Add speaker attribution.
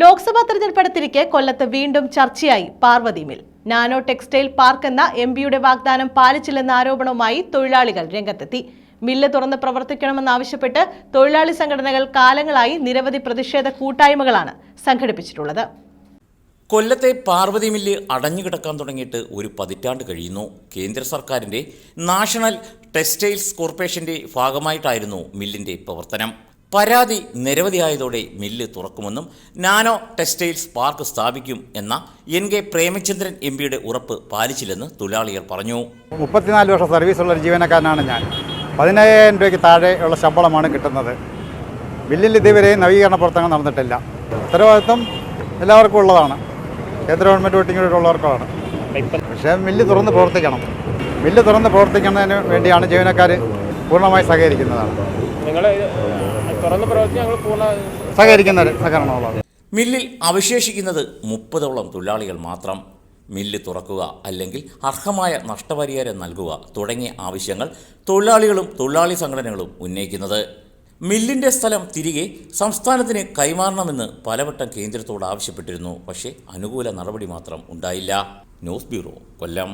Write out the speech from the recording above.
Speaker 1: ലോക്സഭാ തെരഞ്ഞെടുപ്പടുത്തിരിക്കെ കൊല്ലത്ത് വീണ്ടും ചർച്ചയായി Parvathi mill. Nano textile park എന്ന എം പിയുടെ വാഗ്ദാനം പാലിച്ചില്ലെന്ന ആരോപണവുമായി തൊഴിലാളികൾ രംഗത്തെത്തി. മില്ല് തുറന്ന് പ്രവർത്തിക്കണമെന്നാവശ്യപ്പെട്ട് തൊഴിലാളി സംഘടനകൾ കാലങ്ങളായി നിരവധി പ്രതിഷേധ കൂട്ടായ്മകളാണ് സംഘടിപ്പിച്ചിട്ടുള്ളത്.
Speaker 2: കൊല്ലത്തെ പാർവതി മില്ല് അടഞ്ഞുകിടക്കാൻ തുടങ്ങിയിട്ട് ഒരു പതിറ്റാണ്ട് കഴിയുന്നു. കേന്ദ്ര സർക്കാരിന്റെ നാഷണൽ ടെക്സ്റ്റൈൽസ് കോർപ്പറേഷന്റെ ഭാഗമായിട്ടായിരുന്നു മില്ലിന്റെ പ്രവർത്തനം. പരാതി നിരവധിയായതോടെ മില്ല് തുറക്കുമെന്നും നാനോ ടെക്സ്റ്റൈൽസ് പാർക്ക് സ്ഥാപിക്കും എന്ന എൻ കെ പ്രേമചന്ദ്രൻ എം പിയുടെ ഉറപ്പ് പാലിച്ചില്ലെന്ന് തൊഴിലാളികൾ പറഞ്ഞു.
Speaker 3: മുപ്പത്തിനാല് വർഷം സർവീസുള്ള ഒരു ജീവനക്കാരനാണ് ഞാൻ. പതിനയ്യായിരം രൂപയ്ക്ക് താഴെയുള്ള ഉള്ള ശമ്പളമാണ് കിട്ടുന്നത്. ബില്ലിൽ ഇതുവരെ നവീകരണ പ്രവർത്തനങ്ങൾ നടന്നിട്ടില്ല. ഉത്തരവാദിത്വം എല്ലാവർക്കും ഉള്ളതാണ്. കേന്ദ്ര ഗവൺമെന്റ് ഒട്ടിങ്ങുള്ളവർക്കാണ് പക്ഷേ മില്ല് തുറന്ന് പ്രവർത്തിക്കണം. മില്ല് തുറന്ന് പ്രവർത്തിക്കുന്നതിന് വേണ്ടിയാണ് ജീവനക്കാർ പൂർണമായി സഹകരിക്കുന്നതാണ്.
Speaker 4: നിങ്ങൾ തുറന്ന് പ്രവർത്തി ഞങ്ങൾ പൂർണ
Speaker 3: സഹകരിക്കുന്ന സഹകരണമുള്ളത്
Speaker 2: മില്ലിൽ അവശേഷിക്കുന്നത് മുപ്പതോളം തൊഴിലാളികൾ മാത്രം. മില്ല് തുറക്കുക അല്ലെങ്കിൽ അർഹമായ നഷ്ടപരിഹാരം നൽകുക തുടങ്ങിയ ആവശ്യങ്ങൾ തൊഴിലാളികളും തൊഴിലാളി സംഘടനകളും ഉന്നയിക്കുന്നത്. മില്ലിന്റെ സ്ഥലം തിരികെ സംസ്ഥാനത്തിന് കൈമാറണമെന്ന് പലവട്ടം കേന്ദ്രത്തോട് ആവശ്യപ്പെട്ടിരുന്നു. പക്ഷേ അനുകൂല നടപടി മാത്രം ഉണ്ടായില്ല. News bureau Kollam.